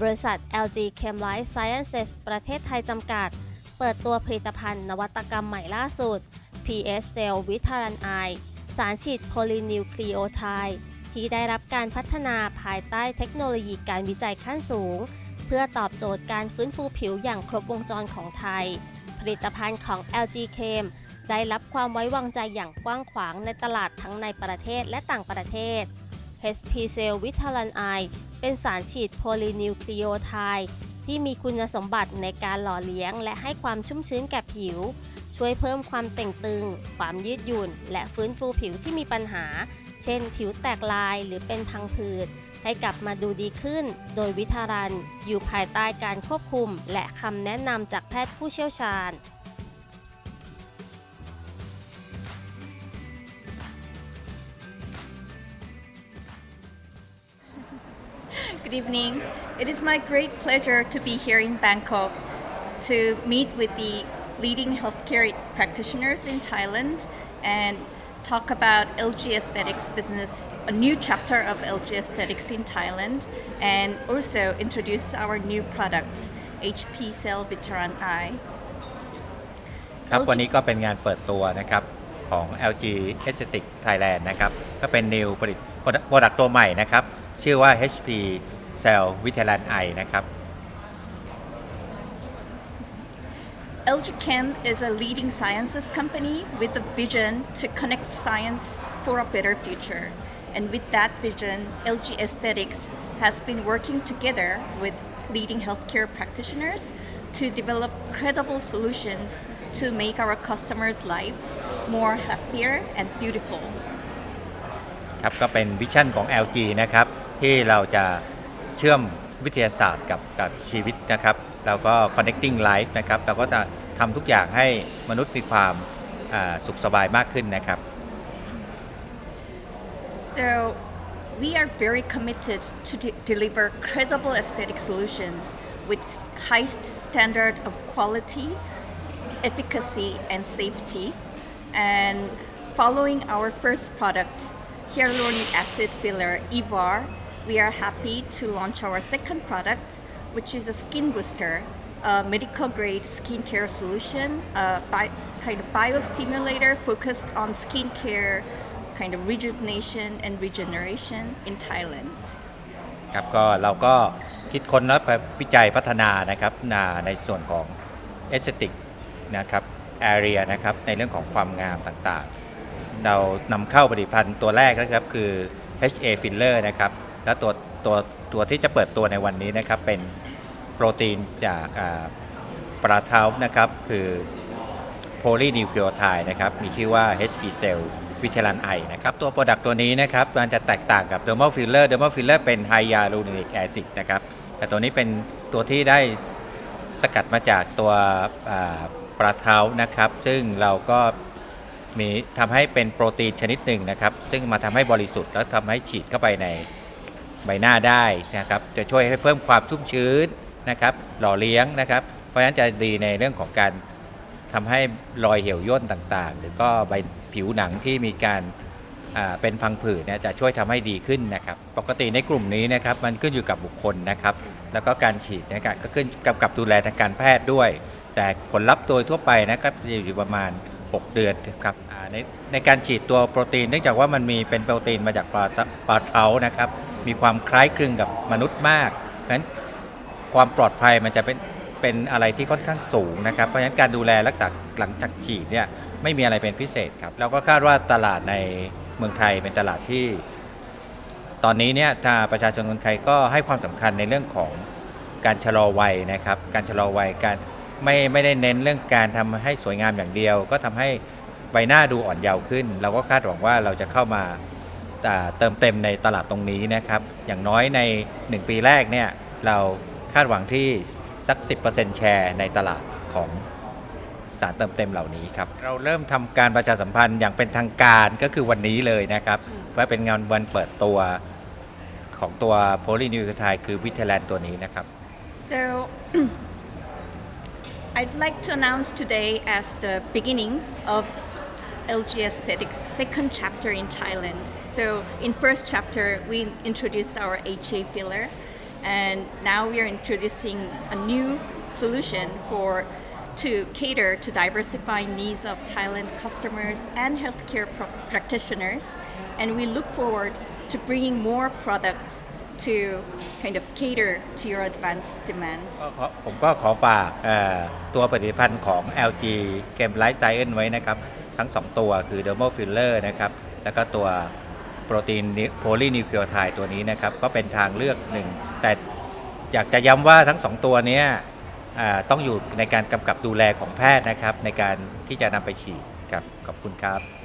บริษัท LG Chem Life Sciences ประเทศไทยจำกัด เปิดตัวผลิตภัณฑ์นวัตกรรมใหม่ล่าสุด PS Cell v i t a r a n I สารฉีดโพลีนิวคลีโอไทด์ที่ได้รับการพัฒนาภายใต้เทคโนโลยีการวิจัยขั้นสูง เพื่อตอบโจทย์การฟื้นฟูผิวอย่างครบวงจรของไทย ผลิตภัณฑ์ของ LG Chem ได้รับความไว้วางใจอย่างกว้างขวางในตลาดทั้งในประเทศและต่างประเทศ HP Cell v i t a l a n I เป็นสารฉีดโพลีนิวคลีโอไทด์ที่มีคุณสมบัติในการหล่อเลี้ยง และให้ความชุ่มชื้นแก่ผิว ช่วยเพิ่มความเต่งตึง ความยืดหยุ่น และฟื้นฟูผิวที่มีปัญหา เช่น ผิวแตกลายหรือเป็นพังผืด ให้กลับมาดูดีขึ้น โดยวิทารันอยู่ภายใต้การควบคุม และคำแนะนำจากแพทย์ผู้เชี่ยวชาญ Good evening. It is my great pleasure to be here in Bangkok to meet with the leading healthcare practitioners in Thailand and talk about LG Aesthetics business, a new chapter of LG Aesthetics in Thailand, and also introduce our new product, HP Cell Veteran Eye. ครับ LG วันนี้ก็เป็นงานเปิดตัวนะครับของ LG Aesthetic Thailand นะครับ ก็เป็น new ผลิตโปรดักต์ตัวใหม่นะครับ ชื่อว่า HP Cell v i t a l a n Eye นะครับ LG Chem is a leading sciences company with a vision to connect science for a better future. And with that vision, LG Aesthetics has been working together with leading healthcare practitioners to develop credible solutions to make our customers' lives more happier and beautiful. ครับ ก็เป็นวิชั่นของ LG นะครับ ที่เราจะ เชื่อมวิทยาศาสตร์กับกับชีวิตนะครับแล้วก็ connecting life นะครับเราก็จะทำทุกอย่างให้มนุษย์มีความสุขสบายมากขึ้นนะครับ So, we are very committed to de- deliver credible aesthetic solutions with highest standard of quality, efficacy, and safety. And following our first product, hyaluronic acid filler EVAR, we are happy to launch our second product, which is a skin booster, a medical grade skincare solution, a bi- kind of biostimulator focused on skincare kind of rejuvenation and regeneration in Thailand. ครับก็เราก็คิดค้นและวิจัยพัฒนานะครับนในส่วนของ aesthetic นะครับ area นะครับในเรื่องของความงามต่างๆ เรานำเข้าผลิตภัณฑ์ตัวแรกนะครับคือ HA filler นะครับ และตัวตัวตัวที่จะเปิดตัวในวันนี้นะครับเป็นโปรตีนจากปลาเท้านะครับคือโพลีนิวคลีโอไทด์นะครับมีชื่อว่า HP Cell วิเทลันไอนะครับตัวโปรดักต์ตัวนี้นะครับมันจะแตกต่างกับ Dermal Filler Dermal Filler เลอร์เป็น Hyaluronic Acid นะครับแต่ตัวนี้เป็นตัวที่ได้สกัดมาจากตัวปลาเท้านะครับ ซึ่งเราก็มีทำให้เป็นโปรตีนชนิดหนึ่งนะครับ ซึ่งมาทำให้บริสุทธิ์แล้วทำให้ฉีดเข้าไปใน ใบหน้าได้นะครับจะช่วยให้เพิ่มความชุ่มชื้นนะครับหล่อเลี้ยงนะครับ เพราะฉะนั้นจะดีในเรื่องของการทำให้รอยเหี่ยวย่นต่างๆ หรือก็ใบผิวหนังที่มีการเป็นพังผืดเนี่ยจะช่วยทำให้ดีขึ้นนะครับ ปกติในกลุ่มนี้นะครับมันขึ้นอยู่กับบุคคลนะครับ แล้วก็การฉีดนะครับก็ขึ้นกับกับดูแลทางการแพทย์ด้วย แต่ผลลัพธ์โดยทั่วไปนะครับจะอยู่ประมาณ 6 เดือนครับในในการฉีดตัวโปรตีนเนื่องจากว่ามันมีเป็นโปรตีนมาจากปลาปลาเท้านะครับ มีความคล้ายคลึงกับมนุษย์มากเพราะฉะนั้นความปลอดภัยมันจะเป็นเป็นอะไรที่ค่อนข้างสูงนะครับ เพราะฉะนั้นการดูแลรักษาหลังจากฉีดเนี่ยไม่มีอะไรเป็นพิเศษครับเราก็คาดว่าตลาดในเมืองไทยเป็นตลาดที่ ตอนนี้เนี่ยถ้าประชาชนคนไทยก็ให้ความสำคัญในเรื่องของการชะลอวัยนะครับ การชะลอวัยการไม่ไม่ได้เน้นเรื่องการทำให้สวยงามอย่างเดียว ก็ทำให้ใบหน้าดูอ่อนเยาว์ขึ้น เราก็คาดหวังว่าเราจะเข้ามา เติมเต็มในตลาดตรงนี้นะครับ อย่างน้อยใน 1 ปีแรกเนี่ยเราคาดหวังที่สัก 10%แชร์ในตลาดของสารเติมเต็มเหล่านี้ครับ เราเริ่มทำการประชาสัมพันธ์อย่างเป็นทางการก็คือวันนี้เลยนะครับว่าเป็นงานวันเปิดตัวของตัวโพลีนิวคลีไทคือวิเทแลนตัวนี้นะครับ So, I'd like to announce today as the beginning of LG Aesthetics' second chapter in Thailand. So, in first chapter, we introduced our HA filler, and now we are introducing a new solution for to cater to diversifying needs of Thailand customers and healthcare pro- practitioners. And we look forward to bringing more products to kind of cater to your advanced demand. ก็ขอผมก็ขอฝากเอ่อตัวผลิตภัณฑ์ของ LG g a m Life Science ไว้นะครับ ทั้ง 2 ตัวคือเดอร์โมฟิลเลอร์นะครับ แล้วก็ตัวโปรตีนโพลีนิวคลีโอไทด์ตัวนี้นะครับ ก็เป็นทางเลือกหนึ่ง แต่อยากจะย้ำว่าทั้ง 2 ตัวนี้ต้องอยู่ในการกำกับดูแลของแพทย์นะครับ ในการที่จะนำไปฉีดครับ ขอบคุณครับ